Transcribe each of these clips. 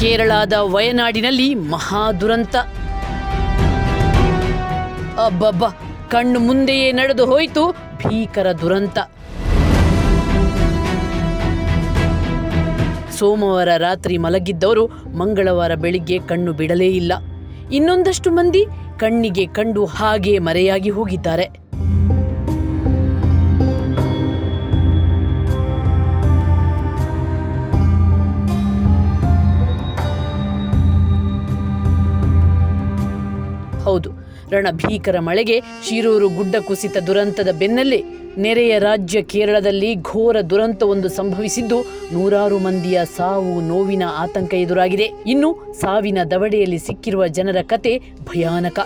ಕೇರಳದ ವಯನಾಡಿನಲ್ಲಿ ಮಹಾ ದುರಂತ. ಅಬ್ಬಬ್ಬ, ಕಣ್ಣು ಮುಂದೆಯೇ ನಡೆದು ಹೋಯಿತು ಭೀಕರ ದುರಂತ. ಸೋಮವಾರ ರಾತ್ರಿ ಮಲಗಿದ್ದವರು ಮಂಗಳವಾರ ಬೆಳಿಗ್ಗೆ ಕಣ್ಣು ಬಿಡಲೇ ಇಲ್ಲ. ಇನ್ನೊಂದಷ್ಟು ಮಂದಿ ಕಣ್ಣಿಗೆ ಕಂಡು ಹಾಗೆ ಮರೆಯಾಗಿ ಹೋಗಿದ್ದಾರೆ. ಹೌದು. ರಣಭೀಕರ ಮಳೆಗೆ ಶಿರೂರು ಗುಡ್ಡ ಕುಸಿತ ದುರಂತದ ಬೆನ್ನಲ್ಲೇ ನೆರೆಯ ರಾಜ್ಯ ಕೇರಳದಲ್ಲಿ ಘೋರ ದುರಂತವೊಂದು ಸಂಭವಿಸಿದ್ದು ನೂರಾರು ಮಂದಿಯ ಸಾವು ನೋವಿನ ಆತಂಕ ಎದುರಾಗಿದೆ. ಇನ್ನು ಸಾವಿನ ದವಡೆಯಲ್ಲಿ ಸಿಕ್ಕಿರುವ ಜನರ ಕತೆ ಭಯಾನಕ.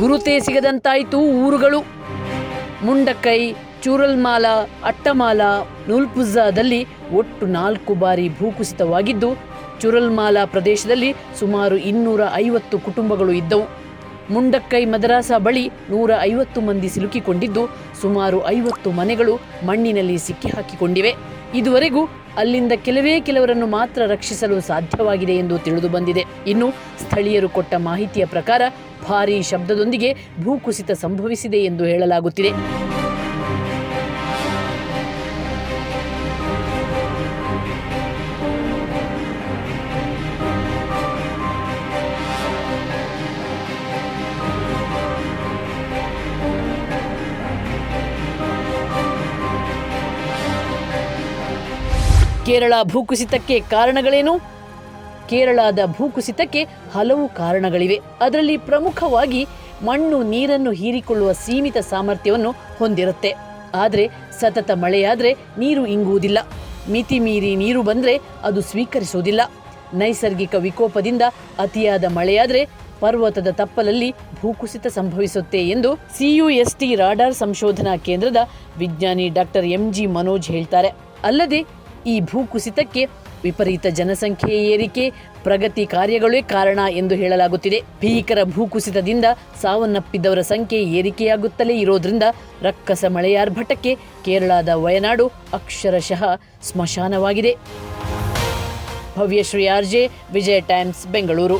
ಗುರುತೇ ಸಿಗದಂತಾಯಿತು ಊರುಗಳು. ಮುಂಡಕೈ ಚೂರಲ್ಮಾಲ, ಅಟ್ಟಮಾಲ ನೂಲ್ಪುಝಾದಲ್ಲಿ ಒಟ್ಟು ನಾಲ್ಕು ಬಾರಿ ಭೂಕುಸಿತವಾಗಿದ್ದು, ಚುರಲ್ಮಾಲ ಪ್ರದೇಶದಲ್ಲಿ ಸುಮಾರು ಇನ್ನೂರ ಐವತ್ತು ಕುಟುಂಬಗಳು ಇದ್ದವು. ಮುಂಡಕ್ಕೈ ಮದರಾಸ ಬಳಿ ನೂರ ಐವತ್ತು ಮಂದಿ ಸಿಲುಕಿಕೊಂಡಿದ್ದು, ಸುಮಾರು ಐವತ್ತು ಮನೆಗಳು ಮಣ್ಣಿನಲ್ಲಿ ಸಿಕ್ಕಿಹಾಕಿಕೊಂಡಿವೆ. ಇದುವರೆಗೂ ಅಲ್ಲಿಂದ ಕೆಲವೇ ಕೆಲವರನ್ನು ಮಾತ್ರ ರಕ್ಷಿಸಲು ಸಾಧ್ಯವಾಗಿದೆ ಎಂದು ತಿಳಿದು ಬಂದಿದೆ. ಇನ್ನು ಸ್ಥಳೀಯರು ಕೊಟ್ಟ ಮಾಹಿತಿಯ ಪ್ರಕಾರ ಭಾರೀ ಶಬ್ದದೊಂದಿಗೆ ಭೂಕುಸಿತ ಸಂಭವಿಸಿದೆ ಎಂದು ಹೇಳಲಾಗುತ್ತಿದೆ. ಕೇರಳ ಭೂಕುಸಿತಕ್ಕೆ ಕಾರಣಗಳೇನು? ಕೇರಳದ ಭೂಕುಸಿತಕ್ಕೆ ಹಲವು ಕಾರಣಗಳಿವೆ. ಅದರಲ್ಲಿ ಪ್ರಮುಖವಾಗಿ ಮಣ್ಣು ನೀರನ್ನು ಹೀರಿಕೊಳ್ಳುವ ಸೀಮಿತ ಸಾಮರ್ಥ್ಯವನ್ನು ಹೊಂದಿರುತ್ತೆ. ಆದರೆ ಸತತ ಮಳೆಯಾದರೆ ನೀರು ಇಂಗುವುದಿಲ್ಲ. ಮಿತಿ ಮೀರಿ ನೀರು ಬಂದರೆ ಅದು ಸ್ವೀಕರಿಸುವುದಿಲ್ಲ. ನೈಸರ್ಗಿಕ ವಿಕೋಪದಿಂದ ಅತಿಯಾದ ಮಳೆಯಾದರೆ ಪರ್ವತದ ತಪ್ಪಲಲ್ಲಿ ಭೂಕುಸಿತ ಸಂಭವಿಸುತ್ತೆ ಎಂದು ಸಿಯುಎಸ್ಟಿ ರಾಡಾರ್ ಸಂಶೋಧನಾ ಕೇಂದ್ರದ ವಿಜ್ಞಾನಿ ಡಾಕ್ಟರ್ ಎಂಜಿ ಮನೋಜ್ ಹೇಳ್ತಾರೆ. ಅಲ್ಲದೆ ಈ ಭೂಕುಸಿತಕ್ಕೆ ವಿಪರೀತ ಜನಸಂಖ್ಯೆ ಏರಿಕೆ, ಪ್ರಗತಿ ಕಾರ್ಯಗಳೇ ಕಾರಣ ಎಂದು ಹೇಳಲಾಗುತ್ತಿದೆ. ಭೀಕರ ಭೂಕುಸಿತದಿಂದ ಸಾವನ್ನಪ್ಪಿದವರ ಸಂಖ್ಯೆ ಏರಿಕೆಯಾಗುತ್ತಲೇ ಇರೋದ್ರಿಂದ ರಕ್ಕಸ ಮಳೆಯಾರ್ಭಟಕ್ಕೆ ಕೇರಳದ ವಯನಾಡು ಅಕ್ಷರಶಃ ಸ್ಮಶಾನವಾಗಿದೆ. Bhavyashree RJ Vijaya times, Bengaluru.